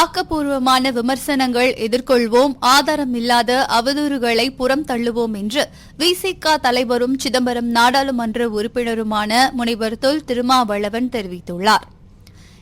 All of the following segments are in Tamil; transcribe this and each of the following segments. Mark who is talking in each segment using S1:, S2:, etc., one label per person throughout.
S1: ஆக்கப்பூர்வமான விமர்சனங்கள் எதிர்கொள்வோம். ஆதாரம் இல்லாத அவதூறுகளை புறம் தள்ளுவோம் என்று விசிக தலைவரும் சிதம்பரம் நாடாளுமன்ற உறுப்பினருமான முனைவர் தொல் திருமாவளவன் தெரிவித்துள்ளார்.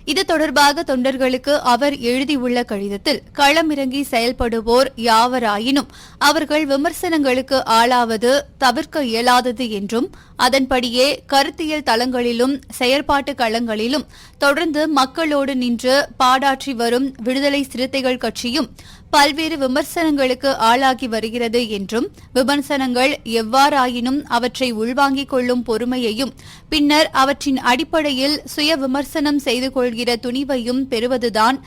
S1: இது தொடர்பாக தொண்டர்களுக்கு அவர் எழுதியுள்ள கடிதத்தில் களமிறங்கி செயல்படுவோர் யாவராயினும் அவர்கள் விமர்சனங்களுக்கு ஆளாவது தவிர்க்க இயலாதது என்றும் அதன்படியே கருத்தியல் தளங்களிலும் செயற்பாட்டு களங்களிலும் தொடர்ந்து மக்களோடு நின்று பாடாற்றி வரும் விடுதலை சிறுத்தைகள் கட்சியும் பல்வேறு விமர்சனங்களுக்கு ஆளாகி வருகிறது என்றும் விமர்சனங்கள் எவ்வாறாயினும் அவற்றை உள்வாங்கிக் கொள்ளும் பொறுமையையும் பின்னர் அவற்றின் அடிப்படையில் சுய விமர்சனம் செய்து கொள்கிற துணிவையும் பெறுவதுதான்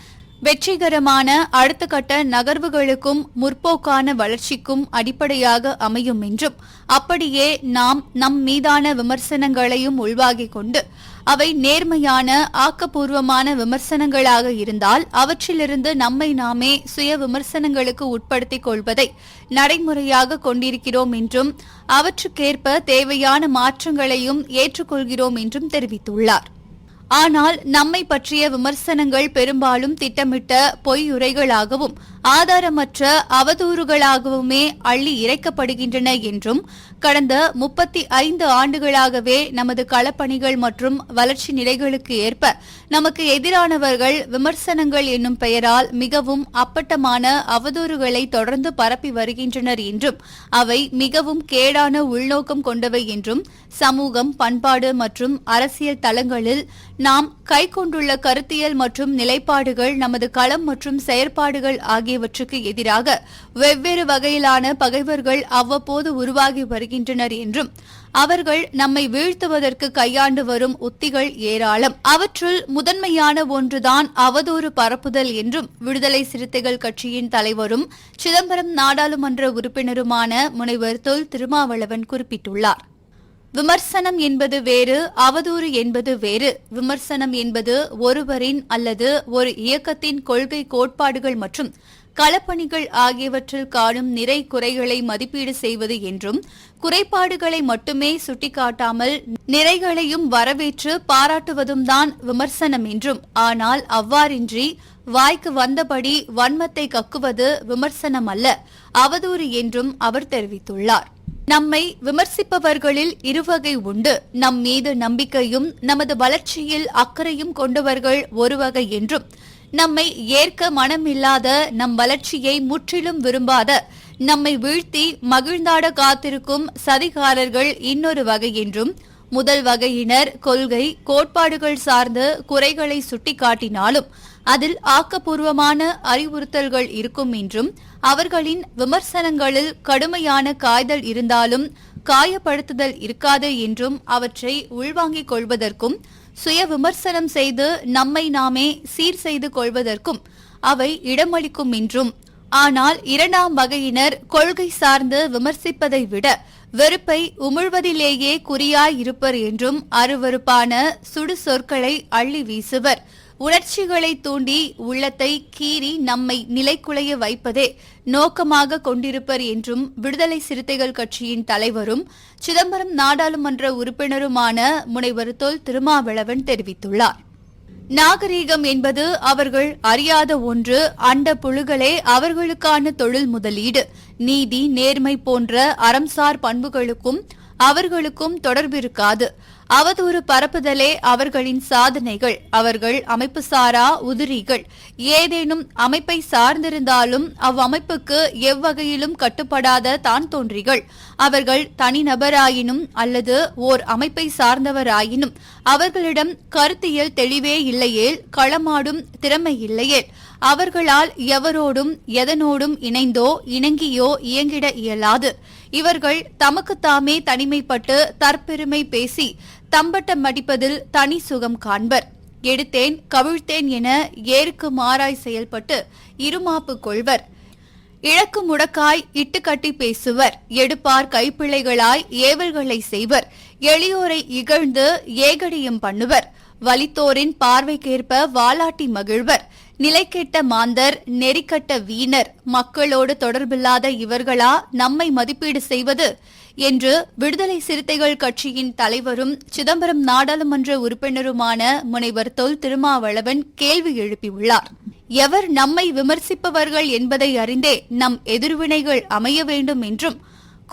S1: வெற்றிகரமான அடுத்த கட்ட நகர்வுகளுக்கும் முற்போக்கான வளர்ச்சிக்கும் அடிப்படையாக அமையும் என்றும் அப்படியே நாம் நம் மீதான விமர்சனங்களையும் உள்வாகிக் கொண்டு அவை நேர்மையான ஆக்கப்பூர்வமான விமர்சனங்களாக இருந்தால் அவற்றிலிருந்து நம்மை நாமே சுய விமர்சனங்களுக்கு உட்படுத்திக் கொள்வதை நடைமுறையாக கொண்டிருக்கிறோம் என்றும் அவற்றுக்கேற்ப தேவையான மாற்றங்களையும் ஏற்றுக்கொள்கிறோம் என்றும் தெரிவித்துள்ளார். ஆனால் நம்மை பற்றிய விமர்சனங்கள் பெரும்பாலும் திட்டமிட்ட பொய்யுரைகளாகவும் ஆதாரமற்ற அவதூறுகளாகவுமே அள்ளி இறைக்கப்படுகின்றன என்றும் கடந்த முப்பத்தி ஐந்து ஆண்டுகளாகவே நமது களப்பணிகள் மற்றும் வளர்ச்சி நிலைகளுக்கு ஏற்ப நமக்கு எதிரானவர்கள் விமர்சனங்கள் என்னும் பெயரால் மிகவும் அப்பட்டமான அவதூறுகளை தொடர்ந்து பரப்பி வருகின்றனர் என்றும் அவை மிகவும் கேடான உள்நோக்கம் கொண்டவை என்றும் சமூகம் பண்பாடு மற்றும் அரசியல் தளங்களில் நாம் கைக்கொண்டுள்ள கருத்தியல் மற்றும் நிலைப்பாடுகள் நமது களம் மற்றும் செயற்பாடுகள் ஆகிய ஆகியவற்றுக்கு எதிராக வெவ்வேறு வகையிலான பகைவர்கள் அவ்வப்போது உருவாகி வருகின்றனர் என்றும் அவர்கள் நம்மை வீழ்த்துவதற்கு கையாண்டு வரும் உத்திகள் ஏராளம். அவற்றுள் முதன்மையான ஒன்றுதான் அவதூறு பரப்புதல் என்றும் விடுதலை சிறுத்தைகள் கட்சியின் தலைவரும் சிதம்பரம் நாடாளுமன்ற உறுப்பினருமான முனைவர் தொல் திருமாவளவன் குறிப்பிட்டுள்ளார். விமர்சனம் என்பது வேறு அவதூறு என்பது வேறு. விமர்சனம் என்பது ஒருவரின் அல்லது ஒரு இயக்கத்தின் கொள்கை கோட்பாடுகள் மற்றும் களப்பணிகள் ஆகியவற்றில் காணும் நிறை குறைகளை மதிப்பீடு செய்வது என்றும் குறைபாடுகளை மட்டுமே சுட்டிக்காட்டாமல் நிறைகளையும் வரவேற்று பாராட்டுவதும் தான் விமர்சனம் என்றும். ஆனால் அவ்வாறின்றி வாய்க்கு வந்தபடி வன்மத்தை கக்குவது விமர்சனம் அல்ல அவதூறு என்றும் அவர் தெரிவித்துள்ளார். நம்மை விமர்சிப்பவர்களில் இருவகை உண்டு. நம் மீது நம்பிக்கையும் நமது வளர்ச்சியில் அக்கறையும் கொண்டவர்கள் ஒரு வகை என்றும் நம்மை ஏற்க மனமில்லாத நம் வளர்ச்சியை முற்றிலும் விரும்பாத நம்மை வீழ்த்தி மகிழ்ந்தாட காத்திருக்கும் சதிகாரர்கள் இன்னொரு வகை என்றும் முதல் வகையினர் கொள்கை கோட்பாடுகள் சார்ந்த குறைகளை சுட்டிக்காட்டினாலும் அதில் ஆக்கப்பூர்வமான அறிவுறுத்தல்கள் இருக்கும் என்றும் அவர்களின் விமர்சனங்களில் கடுமையான காய்தல் இருந்தாலும் காயப்படுத்துதல் இருக்காது என்றும் அவற்றை உள்வாங்கிக் கொள்வதற்கும் சுய விமர்சனம் செய்து நம்மை நாமே சீர் செய்து கொள்வதற்கும் அவை இடமளிக்கும் என்றும் ஆனால் இரண்டாம் வகையினர் கொள்கை சார்ந்து விமர்சிப்பதை விட வெறுப்பை உமிழ்வதிலேயே குறியாய் இருப்பர் என்றும் அருவருப்பான சுடு சொற்களை அள்ளி வீசுவர். உணர்ச்சிகளை தூண்டி உள்ளத்தை கீறி நம்மை நிலைக்குலைய வைப்பதே நோக்கமாக கொண்டிருப்பர் என்றும் விடுதலை சிறுத்தைகள் கட்சியின் தலைவரும் சிதம்பரம் நாடாளுமன்ற உறுப்பினருமான முனைவர் தொல் திருமாவளவன் தெரிவித்துள்ளார். நாகரீகம் என்பது அவர்கள் அறியாத ஒன்று அண்ட புழுகளே அவர்களுக்கான தொழில் முதலீடு நீதி நேர்மை போன்ற அறம்சார் பண்புகளுக்கும் அவர்களுக்கும் தொடர்பிருக்காது. அவதூறு பரப்புதலே அவர்களின் சாதனைகள். அவர்கள் அமைப்பு சாரா உதிரிகள். ஏதேனும் அமைப்பை சார்ந்திருந்தாலும் அவ்வமைப்புக்கு எவ்வகையிலும் கட்டுப்படாத தான் தோன்றிகள் அவர்கள் தனிநபராயினும் அல்லது ஓர் அமைப்பை சார்ந்தவராயினும். அவர்களிடம் கருத்தியல் தெளிவே இல்லையேல் களமாடும் திறமை இல்லையேல். அவர்களால் எவரோடும் எதனோடும் இணைந்தோ இணங்கியோ இயங்கிட இயலாது. இவர்கள் தமக்குத்தாமே தனிமைப்பட்டு தற்பெருமை பேசி தம்பட்டம் அடிப்பதில் தனி சுகம் காண்பர். எடுத்தேன் கவிழ்த்தேன் என ஏருக்கு மாறாய் செயல்பட்டு இருமாப்பு கொள்வர். இழக்கு முடக்காய் இட்டுக்கட்டி பேசுவர். எடுப்பார் கைப்பிள்ளைகளாய் ஏவல்களை செய்வர். எளியோரை இகழ்ந்து ஏகடியம் பண்ணுவர். வலித்தோரின் பார்வைக்கேற்ப வாலாட்டி மகிழ்வர். நிலைக்கெட்ட மாந்தர் நெறிக்கட்ட வீணர். மக்களோடு தொடர்பில்லாத இவர்களா நம்மை மதிப்பீடு செய்வது என்று விடுதலை சிறுத்தைகள் கட்சியின் தலைவரும் சிதம்பரம் நாடாளுமன்ற உறுப்பினருமான முனைவர் தொல் திருமாவளவன் கேள்வி எழுப்பியுள்ளார். எவர் நம்மை விமர்சிப்பவர்கள் என்பதை அறிந்தே நம் எதிர்வினைகள் அமைய வேண்டும் என்றும்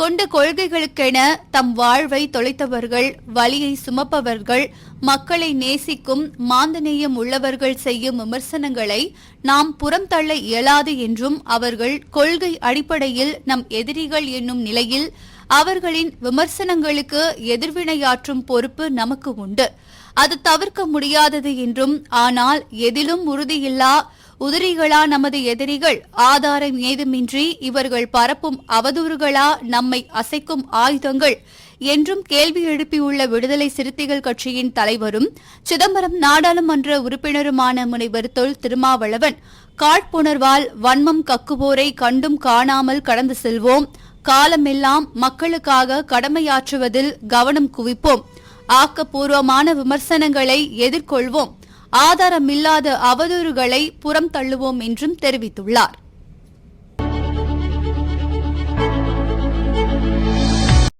S1: கொண்ட கொள்கைகளுக்கென தம் வாழ்வை தொலைத்தவர்கள் வலியை சுமப்பவர்கள் மக்களை நேசிக்கும் மாந்தநேயம் உள்ளவர்கள் செய்யும் விமர்சனங்களை நாம் புறம் தள்ள இயலாது என்றும் அவர்கள் கொள்கை அடிப்படையில் நம் எதிரிகள் என்னும் நிலையில் அவர்களின் விமர்சனங்களுக்கு எதிர்வினையாற்றும் பொறுப்பு நமக்கு உண்டு. அது தவிர்க்க முடியாதது என்றும் ஆனால் எதிலும் உறுதியில்லா உதிரிகளா நமது எதிரிகள் ஆதாரம் ஏதுமின்றி இவர்கள் பரப்பும் அவதூறுகளா நம்மை அசைக்கும் ஆயுதங்கள் என்றும் கேள்வி எழுப்பியுள்ள விடுதலை சிறுத்தைகள் கட்சியின் தலைவரும் சிதம்பரம் நாடாளுமன்ற உறுப்பினருமான முனைவர் தொல் திருமாவளவன் காழ்ப்புணர்வால் வன்மம் கக்குவோரை கண்டும் காணாமல் கடந்து செல்வோம். காலமெல்லாம் மக்களுக்காக கடமையாற்றுவதில் கவனம் குவிப்போம். ஆக்கப்பூர்வமான விமர்சனங்களை எதிர்கொள்வோம். ஆதாரமில்லாத அவதூறுகளை புறம் தள்ளுவோம் என்றும் தெரிவித்துள்ளார்.